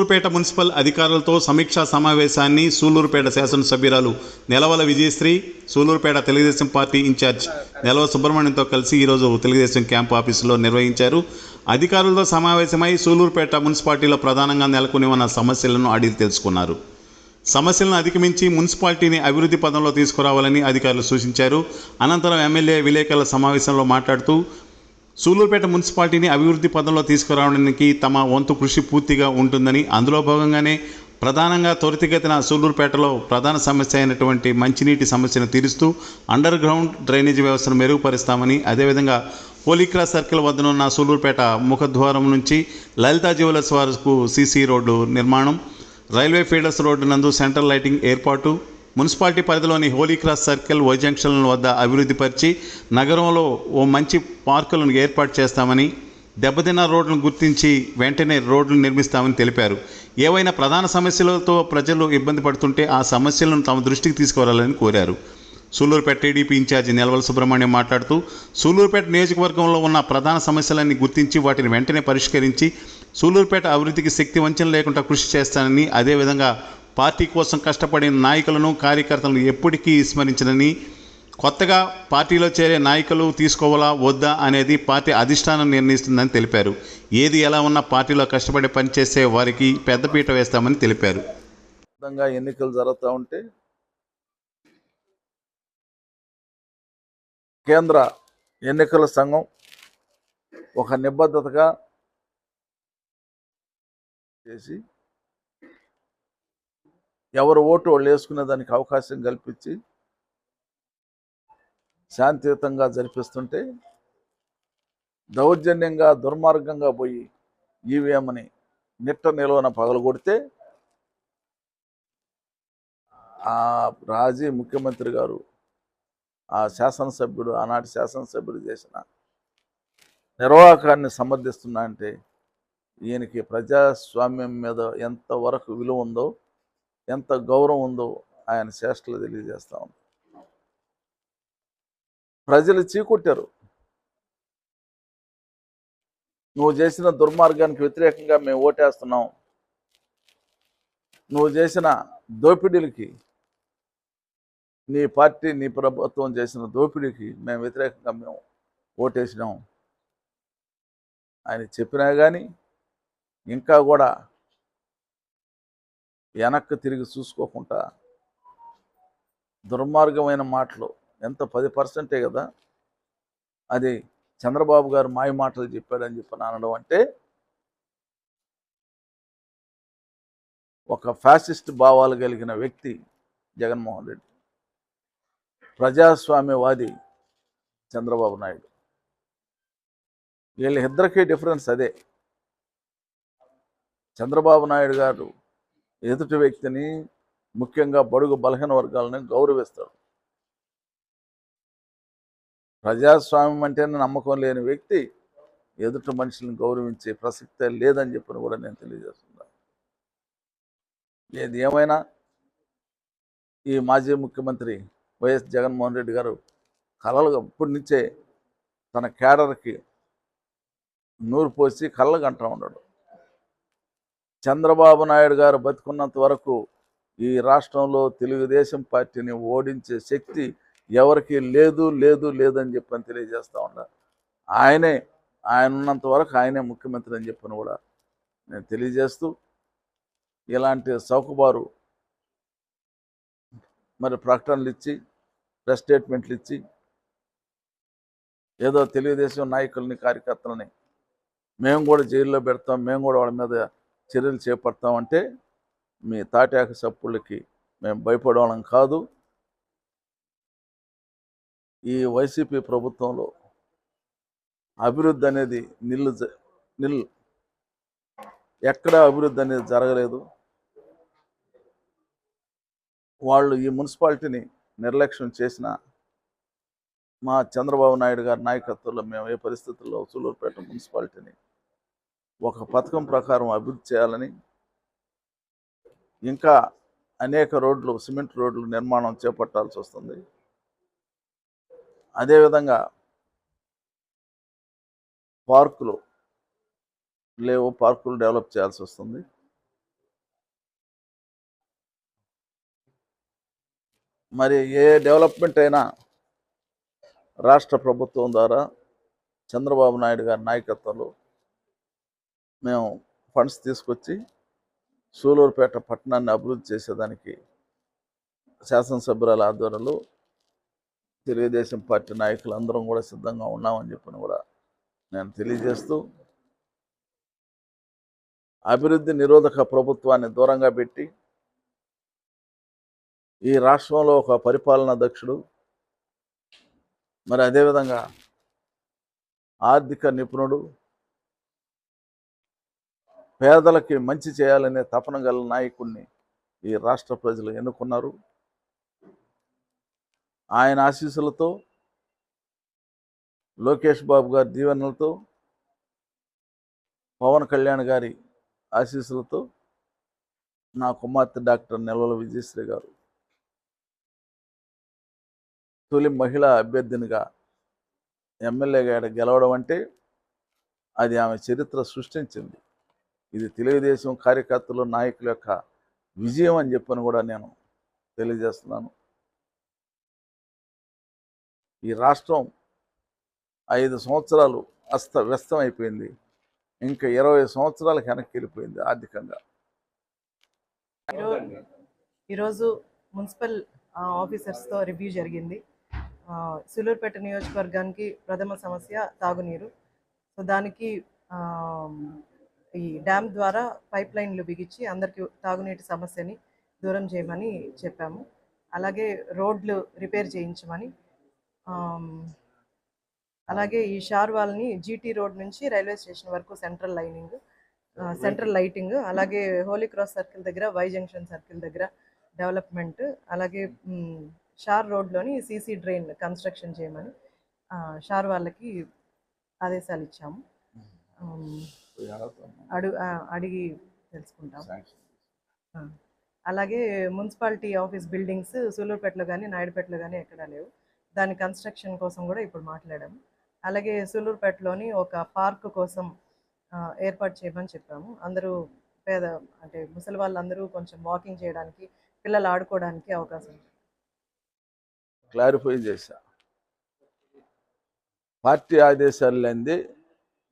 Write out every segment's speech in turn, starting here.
Sullurpeta municipal అధికారులతో సమీక్షా సమావేశాన్ని సూలూరుపేట శాసనసభ్యురాలు నెలవల విజయశ్రీ సూలూరుపేట తెలుగుదేశం పార్టీ ఇన్ఛార్జ్ నెలవ సుబ్రహ్మణ్యంతో కలిసి ఈరోజు తెలుగుదేశం క్యాంపు ఆఫీసులో నిర్వహించారు. అధికారులతో సమావేశమై సూలూరుపేట మున్సిపాలిటీలో ప్రధానంగా నెలకొని ఉన్న సమస్యలను అడిగి తెలుసుకున్నారు. సమస్యలను అధిగమించి మున్సిపాలిటీని అభివృద్ధి పదంలో తీసుకురావాలని అధికారులు సూచించారు. అనంతరం ఎమ్మెల్యే విలేకరుల సమావేశంలో మాట్లాడుతూ సూలూరుపేట మున్సిపాలిటీని అభివృద్ధి పదంలో తీసుకురావడానికి తమ వంతు కృషి పూర్తిగా ఉంటుందని అందులో భాగంగానే ప్రధానంగా త్వరితగతిన సూలూరుపేటలో ప్రధాన సమస్య అయినటువంటి మంచినీటి సమస్యను తీరుస్తూ అండర్ గ్రౌండ్ డ్రైనేజీ వ్యవస్థను మెరుగుపరుస్తామని అదేవిధంగా పోలీక్రా సర్కిల్ వద్దనున్న సూలూరుపేట ముఖద్వారం నుంచి లలితా జ్యువెలర్స్ వరకు సీసీ రోడ్డు నిర్మాణం రైల్వే ఫీడర్స్ రోడ్డు నందు సెంట్రల్ లైటింగ్ ఏర్పాటు మున్సిపాలిటీ పరిధిలోని హోలీ క్రాస్ సర్కిల్ వై జంక్షన్ల వద్ద అభివృద్ధిపరిచి నగరంలో ఓ మంచి పార్కులను ఏర్పాటు చేస్తామని దెబ్బతిన్న రోడ్లను గుర్తించి వెంటనే రోడ్లను నిర్మిస్తామని తెలిపారు. ఏవైనా ప్రధాన సమస్యలతో ప్రజలు ఇబ్బంది పడుతుంటే ఆ సమస్యలను తమ దృష్టికి తీసుకురావాలని కోరారు. సూలూరుపేట టీడీపీ ఇన్ఛార్జి నెలవల సుబ్రహ్మణ్యం మాట్లాడుతూ సూలూరుపేట నియోజకవర్గంలో ఉన్న ప్రధాన సమస్యలన్నీ గుర్తించి వాటిని వెంటనే పరిష్కరించి సూలూరుపేట అభివృద్ధికి శక్తి వంచన లేకుండా కృషి చేస్తానని అదేవిధంగా పార్టీ కోసం కష్టపడిన నాయకులను కార్యకర్తలను ఎప్పటికీ స్మరించనని కొత్తగా పార్టీలో చేరే నాయకులు తీసుకోవాలా వద్దా అనేది పార్టీ అధిష్టానం నిర్ణయిస్తుందని తెలిపారు. ఏది ఎలా ఉన్నా పార్టీలో కష్టపడి పనిచేసే వారికి పెద్దపీట వేస్తామని తెలిపారు. ఎన్నికలు జరుగుతూ ఉంటే కేంద్ర ఎన్నికల సంఘం ఒక నిబద్ధతగా చేసి ఎవరు ఓటు వాళ్ళు వేసుకునే దానికి అవకాశం కల్పించి శాంతియుతంగా జరిపిస్తుంటే దౌర్జన్యంగా దుర్మార్గంగా పోయి ఈవీఎంని నిట్ట నిలువన పగలగొడితే ఆ రాజీ ముఖ్యమంత్రి గారు ఆ శాసనసభ్యుడు ఆనాటి శాసనసభ్యుడు చేసిన నిర్వాహకాన్ని సమర్థిస్తున్నా అంటే ఈయనకి ప్రజాస్వామ్యం మీద ఎంతవరకు విలువ ఉందో ఎంత గౌరవం ఉందో ఆయన చేష్టలు తెలియజేస్తా ఉంది ప్రజలు చీకొట్టారు. నువ్వు చేసిన దుర్మార్గానికి వ్యతిరేకంగా మేము ఓటేస్తున్నాం. నువ్వు చేసిన దోపిడీలకి నీ పార్టీ నీ ప్రభుత్వం చేసిన దోపిడీకి మేము వ్యతిరేకంగా మేము ఓటేసినాం. ఆయన చెప్పినా కానీ ఇంకా కూడా వెనక్కి తిరిగి చూసుకోకుండా దుర్మార్గమైన మాటలు ఎంత పది పర్సెంటే కదా? అది చంద్రబాబు గారు మాయ మాటలు చెప్పాడని చెప్పి అనడం అంటే ఒక ఫ్యాసిస్ట్ భావాలు కలిగిన వ్యక్తి జగన్మోహన్ రెడ్డి. ప్రజాస్వామ్యవాది చంద్రబాబు నాయుడు. వీళ్ళిద్దరికీ డిఫరెన్స్ అదే. చంద్రబాబు నాయుడు గారు ఎదుటి వ్యక్తిని ముఖ్యంగా బడుగు బలహీన వర్గాలను గౌరవిస్తాడు. ప్రజాస్వామ్యం అంటేనే నమ్మకం లేని వ్యక్తి ఎదుటి మనుషులను గౌరవించే ప్రసక్తే లేదని చెప్పని కూడా నేను తెలియజేస్తున్నాను ఏది ఏమైనా ఈ మాజీ ముఖ్యమంత్రి వైఎస్ జగన్మోహన్ రెడ్డి గారు కళలు ఇప్పటి నుంచే తన కేడర్కి నూరు పోసి కళ్ళగంటా ఉన్నాడు. చంద్రబాబు నాయుడు గారు బతుకున్నంత వరకు ఈ రాష్ట్రంలో తెలుగుదేశం పార్టీని ఓడించే శక్తి ఎవరికి లేదు లేదు లేదని చెప్పని తెలియజేస్తూ ఉన్నారు ఆయనే ఆయన ఉన్నంత వరకు ఆయనే ముఖ్యమంత్రి అని చెప్పని కూడా నేను తెలియజేస్తూ ఇలాంటి చౌకబారు మరి ప్రకటనలు ఇచ్చి ప్రెస్ స్టేట్మెంట్లు ఇచ్చి ఏదో తెలుగుదేశం నాయకుల్ని కార్యకర్తలని మేము కూడా జైల్లో పెడతాం మేము కూడా వాళ్ళ మీద చర్యలు చేపడతామంటే మీ తాటాక సప్పుళ్ళకి మేము భయపడవడం కాదు. ఈ వైసీపీ ప్రభుత్వంలో అభివృద్ధి అనేది నిల్లు జ- నిల్ ఎక్కడ అభివృద్ధి అనేది జరగలేదు. వాళ్ళు ఈ మున్సిపాలిటీని నిర్లక్ష్యం చేసిన మా చంద్రబాబు నాయుడు గారి నాయకత్వంలో మేము ఏ పరిస్థితుల్లో సూలూరుపేట మున్సిపాలిటీని ఒక పథకం ప్రకారం అభివృద్ధి చేయాలని ఇంకా అనేక రోడ్లు సిమెంట్ రోడ్లు నిర్మాణం చేపట్టాల్సి వస్తుంది. అదేవిధంగా పార్కులు లేవు పార్కులు డెవలప్ చేయాల్సి వస్తుంది. మరి ఏ డెవలప్మెంట్ అయినా రాష్ట్ర ప్రభుత్వం ద్వారా చంద్రబాబు నాయుడు గారి నాయకత్వంలో మేము ఫండ్స్ తీసుకొచ్చి సూలూరుపేట పట్టణాన్ని అభివృద్ధి చేసేదానికి శాసనసభ్యురాల ఆధ్వర్యంలో తెలుగుదేశం పార్టీ నాయకులు అందరం కూడా సిద్ధంగా ఉన్నామని చెప్పని కూడా నేను తెలియజేస్తూ అభివృద్ధి నిరోధక ప్రభుత్వాన్ని దూరంగా పెట్టి ఈ రాష్ట్రంలో ఒక పరిపాలనా దక్షుడు మరి అదేవిధంగా ఆర్థిక నిపుణుడు పేదలకి మంచి చేయాలనే తపన గల నాయకుడిని ఈ రాష్ట్ర ప్రజలు ఎన్నుకున్నారు. ఆయన ఆశీస్సులతో లోకేష్ బాబు గారి దీవెనలతో పవన్ కళ్యాణ్ గారి ఆశీస్సులతో నా కుమార్తె డాక్టర్ నెలవల విజయశ్రీ గారు తొలి మహిళా అభ్యర్థినిగా ఎమ్మెల్యేగా గెలవడం అంటే అది ఆమె చరిత్ర సృష్టించింది. ఇది తెలుగుదేశం కార్యకర్తలు నాయకుల యొక్క విజయం అని చెప్పని కూడా నేను తెలియజేస్తున్నాను. ఈ రాష్ట్రం ఐదు సంవత్సరాలు అస్త వ్యస్తం అయిపోయింది ఇంకా ఇరవై సంవత్సరాలకు వెనక్కి వెళ్ళిపోయింది ఆర్థికంగా. ఈరోజు మున్సిపల్ ఆ, ఆఫీసర్స్తో రివ్యూ జరిగింది. సులూరుపేట నియోజకవర్గానికి ప్రథమ సమస్య తాగునీరు. సో దానికి ఈ డ్యామ్ ద్వారా పైప్ లైన్లు బిగించి అందరికీ తాగునీటి సమస్యని దూరం చేయమని చెప్పాము. అలాగే రోడ్లు రిపేర్ చేయించమని అలాగే ఈ షార్ వాల్ని జీటీ రోడ్ నుంచి రైల్వే స్టేషన్ వరకు సెంట్రల్ లైనింగ్ సెంట్రల్ లైటింగ్ అలాగే హోలీ క్రాస్ సర్కిల్ దగ్గర వై జంక్షన్ సర్కిల్ దగ్గర డెవలప్మెంట్ అలాగే షార్ రోడ్లోని సీసీ డ్రైన్ కన్స్ట్రక్షన్ చేయమని షార్ వాళ్ళకి ఆదేశాలు ఇచ్చాము. ఆమ్, అడు ఆ, అడిగి తెలుసుకుంటాం. అలాగే మున్సిపాలిటీ ఆఫీస్ బిల్డింగ్స్ సూలూరుపేటలో కానీ నాయుడుపేటలో కానీ ఎక్కడా లేవు. దాని కన్స్ట్రక్షన్ కోసం కూడా ఇప్పుడు మాట్లాడాము. అలాగే సూలూరుపేటలోని ఒక పార్క్ కోసం ఏర్పాటు చేయమని చెప్పాము. అందరూ పేద అంటే ముసలి వాళ్ళందరూ కొంచెం వాకింగ్ చేయడానికి పిల్లలు ఆడుకోవడానికి అవకాశం. క్లారిఫై చేశా. పార్టీ ఆదేశాలు లేనిదే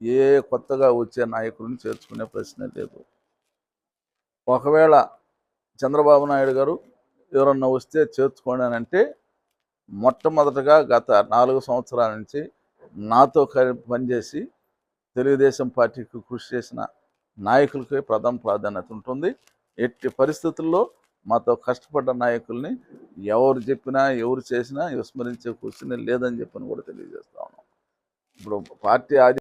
ఏ కొత్తగా వచ్చే నాయకుడిని చేర్చుకునే ప్రశ్నే లేదు. ఒకవేళ చంద్రబాబు నాయుడు గారు ఎవరన్నా వస్తే చేర్చుకోండి అని అంటే మొట్టమొదటగా గత నాలుగు సంవత్సరాల నుంచి నాతో పనిచేసి తెలుగుదేశం పార్టీకి కృషి చేసిన నాయకులకే ప్రథమ ప్రాధాన్యత ఉంటుంది. ఎట్టి పరిస్థితుల్లో మాతో కష్టపడ్డ నాయకుల్ని ఎవరు చెప్పినా ఎవరు చేసినా విస్మరించే కూర్చుని లేదని చెప్పని కూడా తెలియజేస్తా ఉన్నాం. ఇప్పుడు పార్టీ ఆది